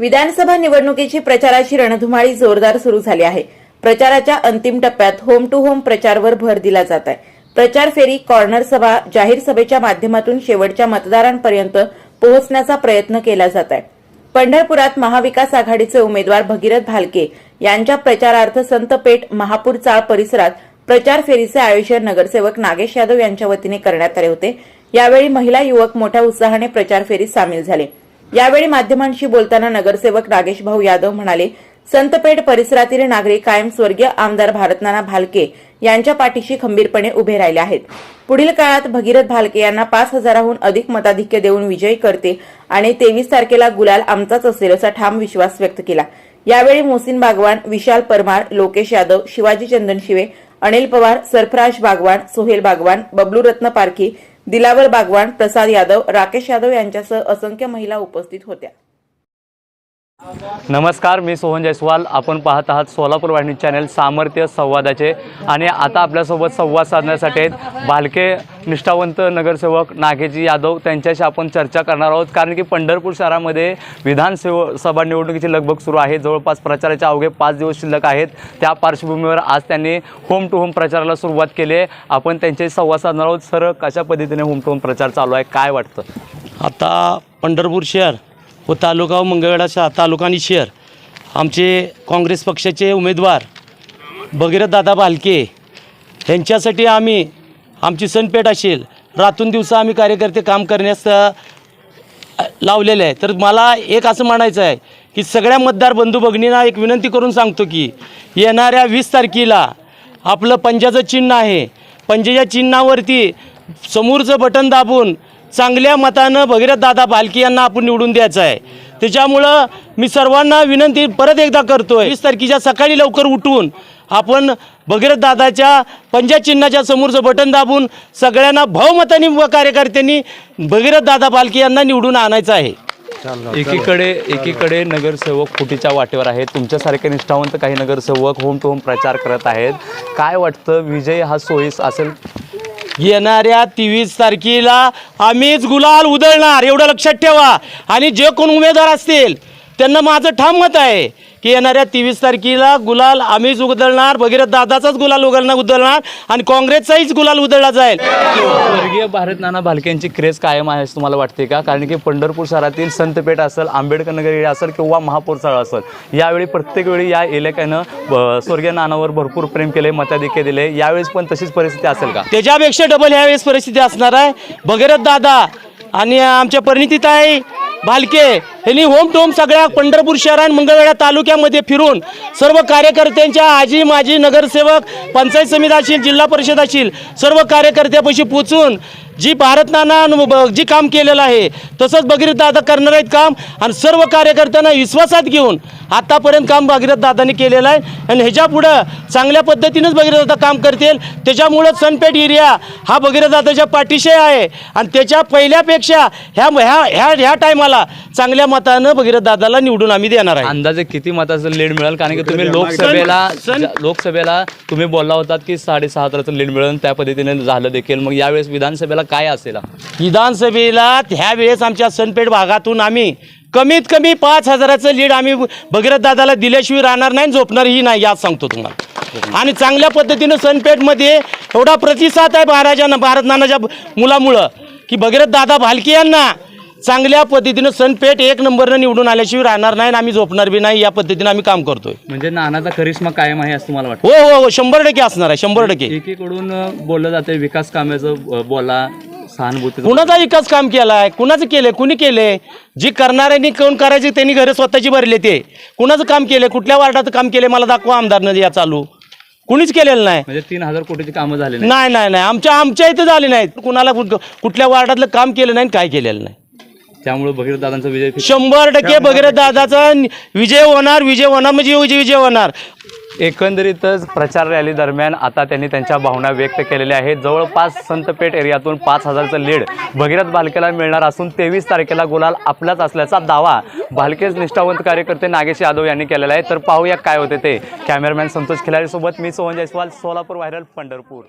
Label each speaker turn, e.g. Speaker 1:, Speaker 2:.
Speaker 1: विधानसभा निवडणुकीची प्रचाराची रणधुमाळी जोरदार सुरू झाली आहे. प्रचाराच्या अंतिम टप्प्यात होम टू होम प्रचारवर भर दिला जात आहे. प्रचार फेरी कॉर्नर सभा जाहीर सभेच्या माध्यमातून शेवटच्या मतदारांपर्यंत पोहोचण्याचा प्रयत्न केला जात आहे. पंढरपुरात महाविकास आघाडीचे उमेदवार भगीरथ भालके यांच्या प्रचारार्थ संतपेठ महापूर चाळ परिसरात प्रचार फेरीचे आयोजन नगरसेवक नागेश यादव यांच्या वतीने करण्यात आले होते. यावेळी महिला युवक मोठ्या उत्साहाने प्रचार फेरीत सामील झाले. यावेळी माध्यमांशी बोलताना नगरसेवक नागेश भाऊ यादव म्हणाले संतपेठ परिसरातील नागरिक कायम स्वर्गीय आमदार भारतनाना भालके यांच्या पाठीशी खंबीरपणे उभे राहिले आहेत. पुढील काळात भगीरथ भालके यांना पाच हजाराहून अधिक मताधिक्य देऊन विजयी करते आणि तेवीस तारखेला गुलाल आमचाच असेल असा ठाम विश्वास व्यक्त केला. यावेळी मोसिन बागवान विशाल परमार लोकेश यादव शिवाजी चंदन शिवे अनिल पवार सरफराज बागवान सोहेल बागवान बबलू रत्न पारखी दिलावर बागवान प्रसाद यादव राकेश यादव यांच्यासह असंख्य महिला उपस्थित होत्या.
Speaker 2: नमस्कार मी सोहन जयस्वाल. आपण पाहत आहात सोलापूर वाहिनी चॅनल सामर्थ्य संवादाचे. आणि आता आपल्यासोबत संवाद साधण्यासाठी आहेत भालके निष्ठावंत नगरसेवक नागेजी यादव. त्यांच्याशी आपण चर्चा करणार आहोत. कारण की पंढरपूर शहरामध्ये विधानसेव सभा निवडणुकीची लगबग सुरू आहे. जवळपास प्रचाराचे अवघे पाच दिवस शिल्लक आहेत. त्या पार्श्वभूमीवर आज त्यांनी होम टू होम प्रचाराला सुरुवात केली आहे. आपण त्यांच्याशी संवाद साधणार आहोत. सर कशा पद्धतीने होम टू होम प्रचार चालू आहे? काय वाटतं?
Speaker 3: आता पंढरपूर शहर व तालुका व मंगळवेढा शा तालुका आणि शहर. आमचे काँग्रेस पक्षाचे उमेदवार भगीरथ दादा भालके यांच्यासाठी आम्ही आमची सनपेठ असेल रातून दिवसा आम्ही कार्यकर्ते काम करण्यास लावलेले लावलेलं आहे. तर मला एक असं म्हणायचं आहे की सगळ्या मतदार बंधू भगिनींना एक विनंती करून सांगतो की येणाऱ्या वीस तारखेला आपलं पंजाचं चिन्ह आहे. पंजाच्या चिन्हावरती समोरचं बटन दाबून चांगल्या मतानं भगीरथ दादा भालके यांना आपण निवडून द्यायचं आहे. त्याच्यामुळं मी सर्वांना विनंती परत एकदा करतो आहे वीस तारखेच्या सकाळी लवकर उठून आपण भगीरथ दादाच्या पंजा चिन्हाच्या समोरचं बटन दाबून सगळ्यांना भावमतानी व कार्यकर्त्यांनी भगीरथ दादा बालके यांना निवडून आणायचं आहे.
Speaker 2: एकीकडे एकीकडे नगरसेवक फुटीच्या वाटेवर आहेत. तुमच्यासारखे निष्ठावंत काही नगरसेवक होम टू होम प्रचार करत आहेत. काय वाटतं विजय हा सोयीस असेल
Speaker 3: येणाऱ्या तेवीस तारखेला आम्हीच गुलाल उधळणार एवढं लक्षात ठेवा. आणि जे कोण उमेदवार असतील त्यांना माझं ठाम मत आहे. की येणाऱ्या तेवीस तारखेला गुलाल आम्हीच उधळणार भगीरथ दादाचाच गुलाल उघडणार उधळणार आणि काँग्रेसचाहीच गुलाल उधळला जाईल.
Speaker 2: स्वर्गीय भारत नाना भालकेंची क्रेज कायम आहे असं तुम्हाला वाटते का? कारण की पंढरपूर शहरातील संतपेठ असेल आंबेडकर नगर एरिया असेल किंवा महापौर चाळ असेल यावेळी प्रत्येक वेळी या इलाक्यानं स्वर्गीय नानावर भरपूर प्रेम केले मताधिक्य दिले. यावेळेस पण तशीच परिस्थिती असेल का?
Speaker 3: त्याच्यापेक्षा डबल ह्यावेळेस परिस्थिती असणार आहे. भगीरथ दादा आणि आमच्या परिणितीताई भालके यांनी होम टू होम सगळ्या पंढरपूर शहर आणि मंगळवेढा तालुक्यामध्ये फिरून सर्व कार्यकर्त्यांच्या आजी माजी नगरसेवक पंचायत समिती असेल जिल्हा परिषद असेल सर्व कार्यकर्त्यापाशी पोचून जी भारत नाना जी काम केलेलं आहे तसंच भगीरथ दादा करणार आहेत काम आणि सर्व कार्यकर्त्यांना विश्वासात घेऊन आतापर्यंत काम भगीरथ दादांनी केलेलं आहे. आणि ह्याच्या पुढं चांगल्या पद्धतीनंच भगीरथ दादा काम करतील. त्याच्यामुळं सनपेठ एरिया हा भगीरथ दादाच्या पाठीशी आहे. आणि त्याच्या पहिल्यापेक्षा ह्या ह्या ह्या ह्या टायमाला चांगल्या मतानं भगीरथ दादाला निवडून आम्ही देणार आहे.
Speaker 2: अंदाजे किती मताचं लीड मिळेल? कारण की तुम्ही लोकसभेला लोकसभेला तुम्ही बोलला होतात की साडेसहा हजाराचं लीड मिळेल त्या पद्धतीने झालं देखील. मग यावेळेस विधानसभेला काय असेल?
Speaker 3: विधानसभेला ह्या वेळेस आमच्या सनपेठ भागातून आम्ही कमीत कमी पाच हजाराचं लीड आम्ही भगीरथ दादाला दिल्याशिवाय राहणार नाही झोपणारही नाही याच सांगतो तुम्हाला. आणि चांगल्या पद्धतीनं सनपेठमध्ये एवढा प्रतिसाद आहे महाराजांना भारत नानाच्या मुलामुळं की भगीरथ दादा भालके यांना चांगल्या पद्धतीनं सनपेठ एक नंबरनं निवडून आल्याशिवाय राहणार नाही आणि आम्ही झोपणार बी नाही या पद्धतीनं आम्ही काम करतोय.
Speaker 2: म्हणजे नानाचा करिश्मा कायम आहे असं तुम्हाला वाटतं?
Speaker 3: हो हो हो शंभर टक्के असणार आहे शंभर टक्के.
Speaker 2: एकीकडून बोललं जाते विकास कामाचं अ, बोला सहानुभूती
Speaker 3: कुणाचा विकास काम केलाय? कुणाचं केलंय? कुणी केलंय? जी करणाऱ्यांनी कोण करायचे त्यांनी घरं स्वतःची भरले ते. कुणाचं काम केलंय? कुठल्या वार्डाचं काम केलंय? मला दाखवा आमदारनं या चालू. कुणीच केलेलं नाही.
Speaker 2: म्हणजे तीन हजार कोटीची कामं झाले
Speaker 3: नाही नाही नाही. आमच्या आमच्या इथं झाले नाहीत. कुणाला कुठ- कुठल्या वार्डातलं काम केलं नाही आणि काय केलेलं नाही.
Speaker 2: त्यामुळे भगीरथ दादांचा विजय
Speaker 3: शंभर टक्के भगीरथ दादाचा विजय होणार विजय होणार म्हणजे विजय विजय होणार.
Speaker 2: एकंदरीतच प्रचार रॅली दरम्यान आता त्यांनी त्यांच्या भावना व्यक्त केलेल्या आहेत. जवळपास संतपेठ एरियातून पाच हजारचं लीड भगीरथ भालकेला मिळणार असून तेवीस तारखेला गुलाल आपलाच असल्याचा दावा भालकेच निष्ठावंत कार्यकर्ते नागेश यादव यांनी केलेला आहे. तर पाहूया काय होते ते. कॅमेरामॅन संतोष खिलारीसोबत मी सोहन जयस्वाल सोलापूर व्हायरल पंढरपूर.